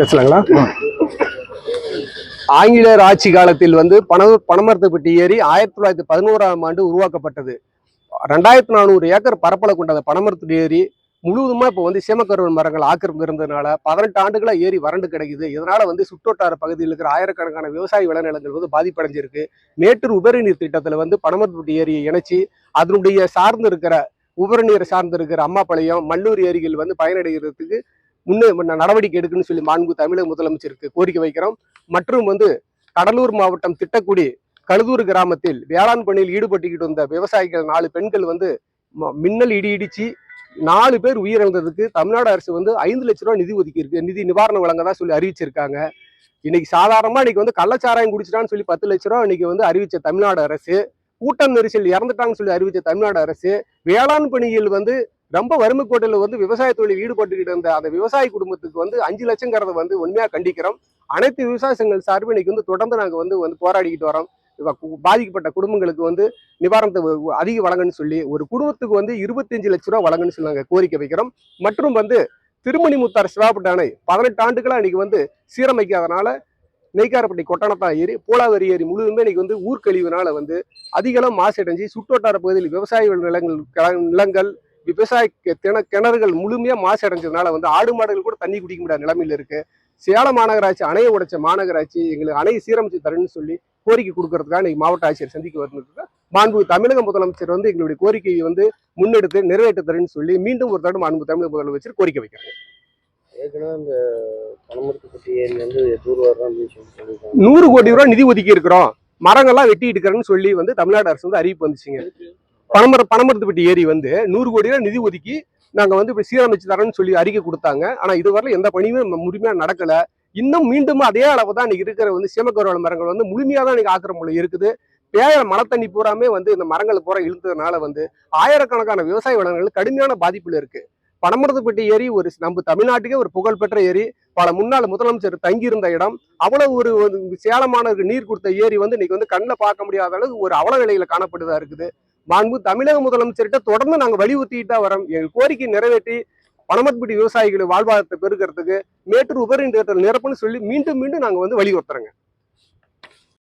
பேசலாங்களா? ஆங்கிலேயர் ஆட்சி காலத்தில் வந்து பண பணமரத்துப்பட்டி ஏரி ஆயிரத்தி தொள்ளாயிரத்தி பதினோராம் ஆண்டு உருவாக்கப்பட்டது. ரெண்டாயிரத்தி நானூறு ஏக்கர் பரப்பளவு கொண்ட அந்த பனமரத்து ஏரி முழுவதுமா இப்போ வந்து சீமக்கருவல் மரங்கள் ஆக்கிரமிப்பு இருந்ததுனால பதினெட்டு ஆண்டுகளா ஏரி வறண்டு கிடைக்குது. இதனால வந்து சுற்றுவட்டார பகுதியில் இருக்கிற ஆயிரக்கணக்கான விவசாய விளைநிலங்கள் வந்து பாதிப்படைஞ்சிருக்கு. மேட்டூர் உபரி நீர் திட்டத்துல வந்து பனமரத்துப்பட்டி ஏரியை இணைச்சி அதனுடைய சார்ந்து இருக்கிற உபரி நீரை சார்ந்து இருக்கிற அம்மாப்பாளையம் மல்லூர் ஏரிகள் வந்து பயனடைகிறதுக்கு முன்னே முன்ன நடவடிக்கை எடுக்குன்னு சொல்லி மாண்பு தமிழக முதலமைச்சருக்கு கோரிக்கை வைக்கிறோம். மற்றும் வந்து கடலூர் மாவட்டம் திட்டக்குடி கழுதூர் கிராமத்தில் வேளாண் பணியில் ஈடுபட்டுக்கிட்டு வந்த விவசாயிகள் நாலு பெண்கள் வந்து ம- மின்னல் இடி இடிச்சு நாலு பேர் உயிரிழந்ததுக்கு தமிழ்நாடு அரசு வந்து ஐந்து லட்ச ரூபாய் நிதி ஒதுக்கி இருக்கு நிதி நிவாரணம் தான் சொல்லி அறிவிச்சிருக்காங்க. இன்னைக்கு சாதாரணமா இன்னைக்கு வந்து கள்ளச்சாராயம் குடிச்சிட்டான்னு சொல்லி பத்து லட்ச ரூபா இன்னைக்கு வந்து அறிவிச்ச தமிழ்நாடு அரசு. கூட்டம் நெரிசல் இறந்துட்டாங்கன்னு சொல்லி அறிவிச்ச தமிழ்நாடு அரசு. வேளாண் பணியில் வந்து ரொம்ப வறுமை கோட்டில் வந்து விவசாய தொழில் ஈடுபட்டுக்கிட்டு இருந்த அந்த விவசாய குடும்பத்துக்கு வந்து அஞ்சு லட்சங்கிறத வந்து உண்மையாக கண்டிக்கிறோம். அனைத்து விவசாய சங்கங்கள் இன்றைக்கி இன்னைக்கு வந்து தொடர்ந்து நாங்கள் வந்து வந்து போராடிக்கிட்டு வரோம். பாதிக்கப்பட்ட குடும்பங்களுக்கு வந்து நிவாரணத்தை அதிக வழங்கன்னு சொல்லி ஒரு குடும்பத்துக்கு வந்து இருபத்தஞ்சு லட்ச ரூபா வழங்கன்னு சொல்லி நாங்கள் கோரிக்கை வைக்கிறோம். மற்றும் வந்து திருமணி முத்தார் அணை பதினெட்டு ஆண்டுகளாக இன்னைக்கு வந்து சீரமைக்காதனால நெய்க்காரப்பட்டி கொட்டணத்தா ஏரி போலாவரி ஏரி முழுவதுமே இன்னைக்கு வந்து ஊர்க்கழிவுனால வந்து அதிகளவு மாசடைஞ்சு சுற்றுவட்டார பகுதியில் விவசாய நிலங்கள் நிலங்கள் விவசாய கிண கிணறுகள் முழுமையா மாசடைஞ்சதுனால வந்து ஆடு மாடுகள் கூட தண்ணி குடிக்க முடியாத நிலைமையில இருக்கு. சேலம் மாநகராட்சி அணையை உடைச்ச மாநகராட்சி எங்களுக்கு அணையை சீரமைச்சு தரணும்னு சொல்லி கோரிக்கை கொடுக்கறதுக்காக இன்னைக்கு மாவட்ட ஆட்சியர் சந்திக்க வந்துருக்கு மாண்பு தமிழக முதலமைச்சர் வந்து எங்களுடைய கோரிக்கையை வந்து முன்னெடுத்து நிறைவேற்ற தரேன்னு சொல்லி மீண்டும் ஒரு தடவை மாண்பு தமிழக முதலமைச்சர் கோரிக்கை வைக்கிறாங்க ஏற்கனவே இந்த பனமரத்துப்பட்டி ஏரி வந்து தூர் வர்றோம் அப்படின்னு சொல்லி சொல்லியிருக்காங்க. நூறு கோடி ரூபாய் நிதி ஒதுக்கி இருக்கிறோம் மரங்கள்லாம் வெட்டி எடுக்கிறேன்னு சொல்லி வந்து தமிழ்நாடு அரசு வந்து அறிவிப்பு வந்துச்சுங்க. பனமர பனமரத்துப்பட்டி ஏரி வந்து நூறு கோடி ரூபாய் நிதி ஒதுக்கி நாங்கள் வந்து இப்படி சீரமைச்சு தரோம்னு சொல்லி அறிக்கை கொடுத்தாங்க. ஆனால் இதுவரை எந்த பணியுமே முழுமையாக நடக்கலை நடக்கல. இன்னும் மீண்டும் அதே அளவு தான் இன்னைக்கு இருக்கிற வந்து சீமக்கரோல மரங்கள் வந்து முழுமையாக தான் இன்னைக்கு ஆக்கிரமிப்புல இருக்குது. பேய மழை தண்ணி பூராமே வந்து இந்த மரங்கள் பூரா இழுத்ததுனால வந்து ஆயிரக்கணக்கான விவசாய வளங்கள் கடுமையான பாதிப்பில் இருக்கு. பனமரத்துப்பட்டி ஏரி ஒரு நம்ம தமிழ்நாட்டுக்கே ஒரு புகழ்பெற்ற ஏரி. பல முன்னாள் முதலமைச்சர் தங்கியிருந்த இடம். அவ்வளவு ஒரு ஒரு சேலமானவருக்கு நீர் கொடுத்த ஏரி வந்து இன்னைக்கு வந்து கண்ணில் பார்க்க முடியாத அளவுக்கு ஒரு அவல நிலையில காணப்படுதா இருக்குது. மாண்பு தமிழக முதலமைச்சர்கிட்ட தொடர்ந்து நாங்க வலியுறுத்திட்டு தான் வரோம். எங்கள் கோரிக்கை நிறைவேற்றி பனமரத்துப்பட்டி விவசாயிகள் வாழ்வாதாரத்தை பெருக்கிறதுக்கு மேட்டூர் உபரி நிரப்புன்னு சொல்லி மீண்டும் மீண்டும் நாங்க வந்து வலியுறுத்துறோங்க.